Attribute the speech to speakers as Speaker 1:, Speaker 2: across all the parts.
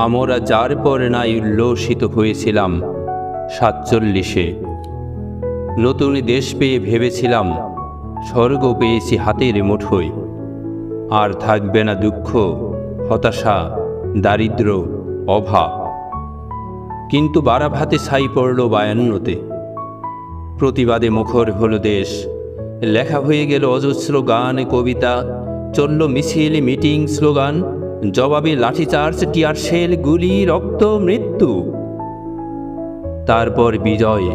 Speaker 1: আমরা যার পর নাই উল্লসিত হয়েছিলাম, সাতচল্লিশে। নতুন দেশ পেয়ে ভেবেছিলাম, স্বর্গ পেয়েছি হাতের মুঠোয়। আর থাকবে না দুঃখ, হতাশা, দারিদ্র, অভাব। কিন্তু বারাভাতে ছাই পড়ল বায়ান্নতে। প্রতিবাদে মুখর হল দেশ। লেখা হয়ে গেল অজস্র গান, কবিতা, চলল মিছিল মিটিং, স্লোগান। জবাবে লাঠিচার্জ টিয়ার শেল, গুলি, রক্ত, মৃত্যু। তারপর বিজয়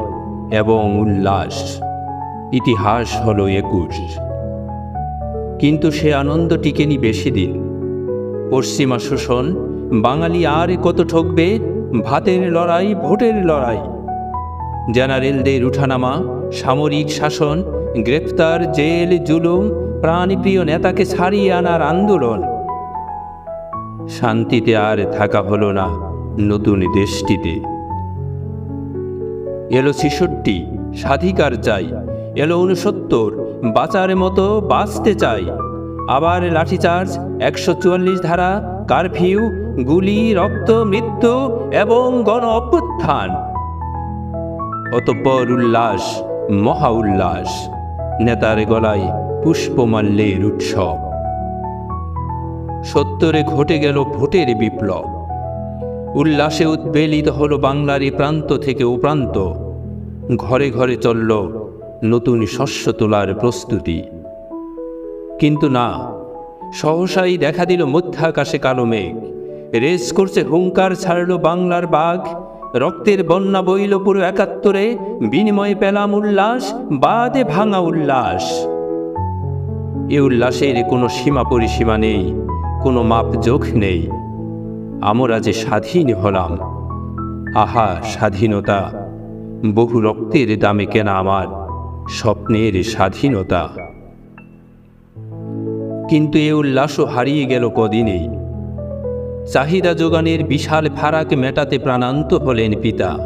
Speaker 1: এবং উল্লাস। ইতিহাস হল একুশ। কিন্তু সে আনন্দ টিকেনি বেশি দিন। পশ্চিমা শোষণ, বাঙালি আর কত ঠকবে? ভাতের লড়াই, ভোটের লড়াই। জেনারেলদের উঠানামা, সামরিক শাসন, গ্রেপ্তার, জেল, জুলুম, প্রাণপ্রিয় নেতাকে ছাড়িয়ে আনার আন্দোলন। শান্তিতে আর থাকা হলো না নতুন দেশটিতে। এলো ছেষট্টি, স্বাধিকার চাই। এলো উনসত্তর বাঁচার মতো বাঁচতে চাই। আবার লাঠিচার্জ, একশো চুয়াল্লিশ ধারা, কারফিউ, গুলি, রক্ত, মৃত্যু এবং গণ অভ্যুত্থান। অতঃপর উল্লাস, মহা উল্লাস। নেতার গলায় পুষ্পমাল্যের উৎসব। সত্তরে ঘটে গেল ভোটের বিপ্লব। উল্লাসে উদ্বেলিত হল বাংলার এ প্রান্ত থেকে ও প্রান্ত ঘরে ঘরে চলল নতুন শস্য তোলার প্রস্তুতি। কিন্তু না, সহসাই দেখা দিল মধ্যাকাশে কালো মেঘ। রেস করছে হুঙ্কার ছাড়ল বাংলার বাঘ। রক্তের বন্যা বইল পুরো একাত্তরে। বিনিময়ে পেলাম উল্লাস, বাদে ভাঙা উল্লাস। এ উল্লাসের কোনো সীমা পরিসীমা নেই। কোনো মাপ যোগ নেই। আমরা যে স্বাধীন হলাম, আহা স্বাধীনতা, বহু রক্তের দামে কেনা আমার স্বপ্নের স্বাধীনতা। কিন্তু এ উল্লাসও হারিয়ে গেল কদিনেই। চাহিদা যোগানের বিশাল ফারাক মেটাতে প্রাণান্ত হলেন পিতা।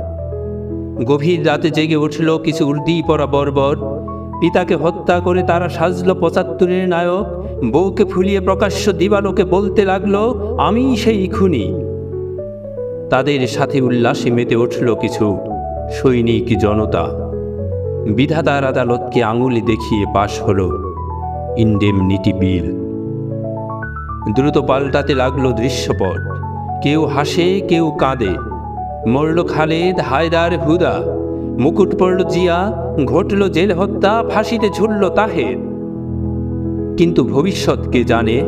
Speaker 1: গভীর রাতে জেগে উঠল কিছু উর্দি পরা বর্বর। পিতাকে হত্যা করে তারা সাজল পঁচাত্তরের নায়ক বউকে ফুলিয়ে প্রকাশ্য দিবালোকে বলতে লাগল, আমি সেই খুনি। তাদের সাথে উল্লাসে মেতে উঠল কিছু সৈনিক জনতা। বিধাতার আদালতকে আঙুলি দেখিয়ে পাশ হলো ইন্ডেমনিটি বিল। দ্রুত পাল্টাতে লাগল দৃশ্যপট। কেউ হাসে, কেউ কাঁদে। মরল খালেদ, হায়দার হুদা। মুকুট পড়ল জিয়া, ঘটল জেল হত্যা, ফাঁসিতে ঝুলল তাহের। কিন্তু ভবিষ্যৎ কে জানে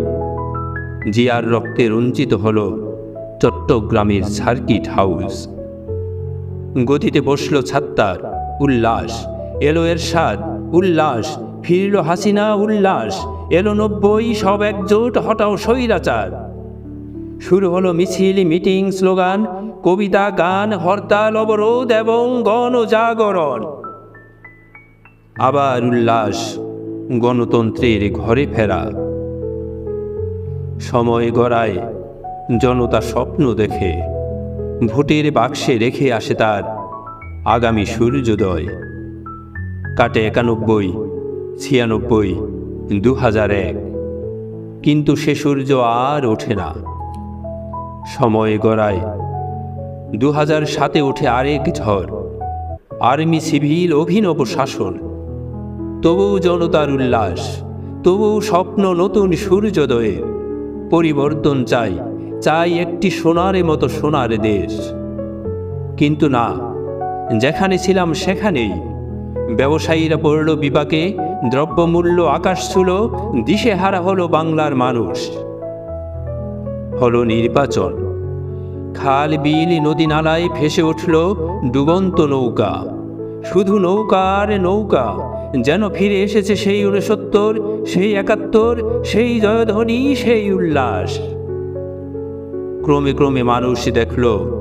Speaker 1: জিয়ার রক্তে রঞ্জিত হল চট্টগ্রামের সার্কিট হাউস। গতিতে বসল ছাত্তার, উল্লাস। এলো এর স্বাদ উল্লাস। ফিরল হাসিনা, উল্লাস। এলো নব্বই, সব একজোট, হটাও স্বৈরাচার। শুরু হলো মিছিল, মিটিং, স্লোগান, কবিতা, গান, হরতাল, অবরোধ এবং গণজাগরণ। আবার উল্লাস। গণতন্ত্রের ঘরে ফেরা। সময় গড়ায় জনতা স্বপ্ন দেখে, ভোটের বাক্সে রেখে আসে তার আগামী সূর্যোদয়। কাটে একানব্বই, ছিয়ানব্বই দু হাজার এক। কিন্তু সে সূর্য আর ওঠে না। সময় গড়ায় দু হাজার সাতে ওঠে আরেক ঝড়। আর্মি, সিভিল, অভিনব শাসন। তবুও জনতার উল্লাস তবুও স্বপ্ন নতুন সূর্যোদয়ের পরিবর্তন চাই চাই একটি সোনারে মতো সোনার দেশ। কিন্তু না, যেখানে ছিলাম সেখানেই। ব্যবসায়ীরা পড়ল বিপাকে, দ্রব্যমূল্য আকাশ ছিল, দিশেহারা হলো বাংলার মানুষ। হলো নির্বাচন। খাল, বিল, নদী নালায় ভেসে উঠল ডুবন্ত নৌকা। শুধু নৌকা আর নৌকা যেন ফিরে এসেছে সেই উনসত্তর সেই একাত্তর, সেই জয়ধ্বনি, সেই উল্লাস। ক্রমে ক্রমে মানুষ দেখল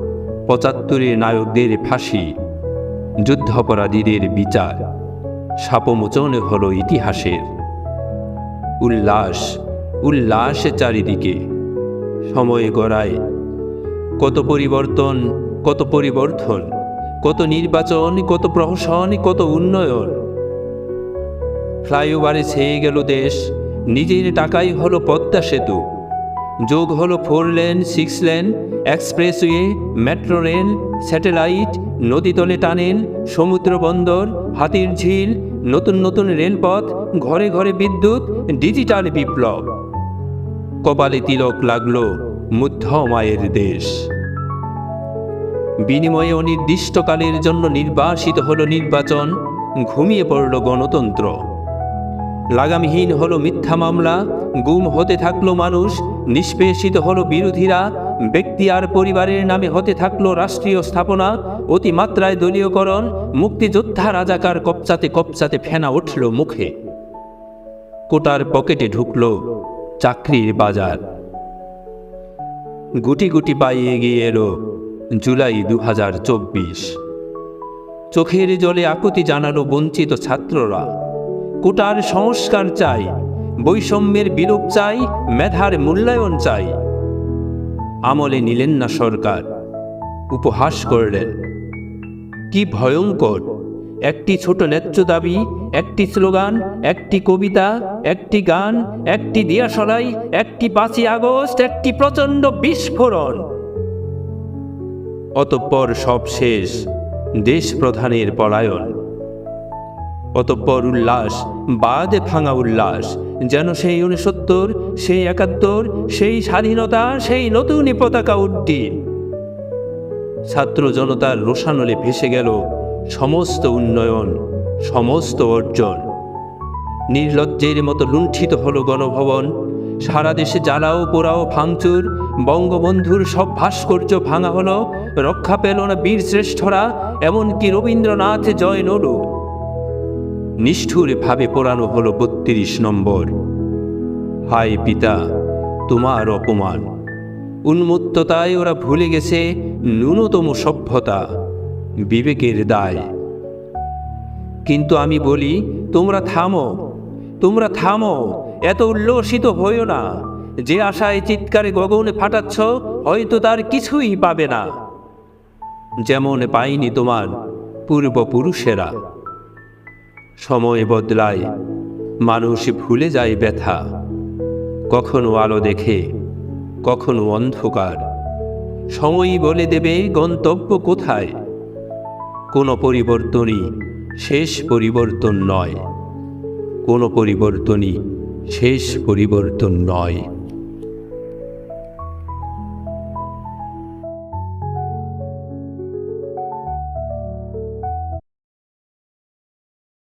Speaker 1: পঁচাত্তরের নায়কদের ফাঁসি, যুদ্ধাপরাধীদের বিচার, সাপমোচন হলো ইতিহাসের। উল্লাস উল্লাস চারিদিকে। সময় গড়ায়। কত পরিবর্তন কত পরিবর্তন কত নির্বাচন, কত প্রহসন, কত উন্নয়ন। ফ্লাইওভারে ছেয়ে গেল দেশ। নিজের টাকাই হলো পদ্মা সেতু। যোগ হলো four lane, six lane, expressway, metro rail, satellite নদীতলে tunnel, সমুদ্র বন্দর, হাতির ঝিল, নতুন নতুন রেলপথ, ঘরে ঘরে বিদ্যুৎ, ডিজিটাল বিপ্লব। কপালে তিলক লাগল মুগ্ধ মায়ের দেশ। বিনিময়ে অনির্দিষ্টকালের জন্য নির্বাসিত হল নির্বাচন, ঘুমিয়ে পড়ল গণতন্ত্র। লাগামহীন হলো মিথ্যা মামলা, গুম হতে থাকল মানুষ, নিষ্পেষিত হলো বিরোধীরা, ব্যক্তি আর পরিবারের নামে হতে থাকল রাষ্ট্রীয় স্থাপনা, অতিমাত্রায় দলীয়করণ, মুক্তিযোদ্ধা রাজাকার কপচাতে কপচাতে ফেনা উঠল মুখে। কোটার পকেটে ঢুকল চাকরির বাজার। গুটি গুটি পায়ে এগিয়ে এলো জুলাই দু হাজার চব্বিশ। চোখের জলে আকুতি জানালো বঞ্চিত ছাত্ররা। কোটার সংস্কার চাই, বৈষম্যের বিলোপ চাই, মেধার মূল্যায়ন চাই। আমলে নিলেন না সরকার, উপহাস করলেন। কি ভয়ঙ্কর, একটি ছোট ন্যায্য দাবি, একটি স্লোগান, একটি কবিতা, একটি গান, একটি দিয়াশলাই, একটি পাঁচই আগস্ট, একটি প্রচণ্ড বিস্ফোরণ। অতঃপর সব শেষ, দেশ প্রধানের পলায়ন। অতঃপর উল্লাস, বাদে ভাঙা উল্লাস। যেন সেই উনসত্তর সেই একাত্তর, সেই স্বাধীনতা, সেই নতুন পতাকা উড্ডীন। ছাত্র জনতার রোষানলে ভেসে গেল সমস্ত উন্নয়ন, সমস্ত অর্জন। নির্লজ্জের মতো লুণ্ঠিত হলো গণভবন। সারা দেশে জ্বালাও, পোড়াও, ভাঙচুর, বঙ্গবন্ধুর সব ভাস্কর্য ভাঙা হলো। রক্ষা পেল না বীর শ্রেষ্ঠরা এমনকি রবীন্দ্রনাথ জয় নলু নিষ্ঠুরে ভাবে পোড়ানো হলো বত্রিশ নম্বর। হায় পিতা, তোমার অপমান। উন্মত্ততায় ওরা ভুলে গেছে ন্যূনতম সভ্যতা, বিবেকের দায়। কিন্তু আমি বলি, তোমরা থামো তোমরা থামো, এত উল্লসিত হইও না। যে আশায় চিৎকারে গগনে ফাটাচ্ছ, হয়তো তার কিছুই পাবে না। যেমন পাইনি তোমার পূর্বপুরুষেরা। সময় বদলায়, মানুষ ভুলে যায় ব্যথা। কখনো আলো দেখে, কখনো অন্ধকার। সময়ই বলে দেবে গন্তব্য কোথায়। কোনো পরিবর্তনই শেষ পরিবর্তন নয়। কোনো পরিবর্তনই শেষ পরিবর্তন নয়।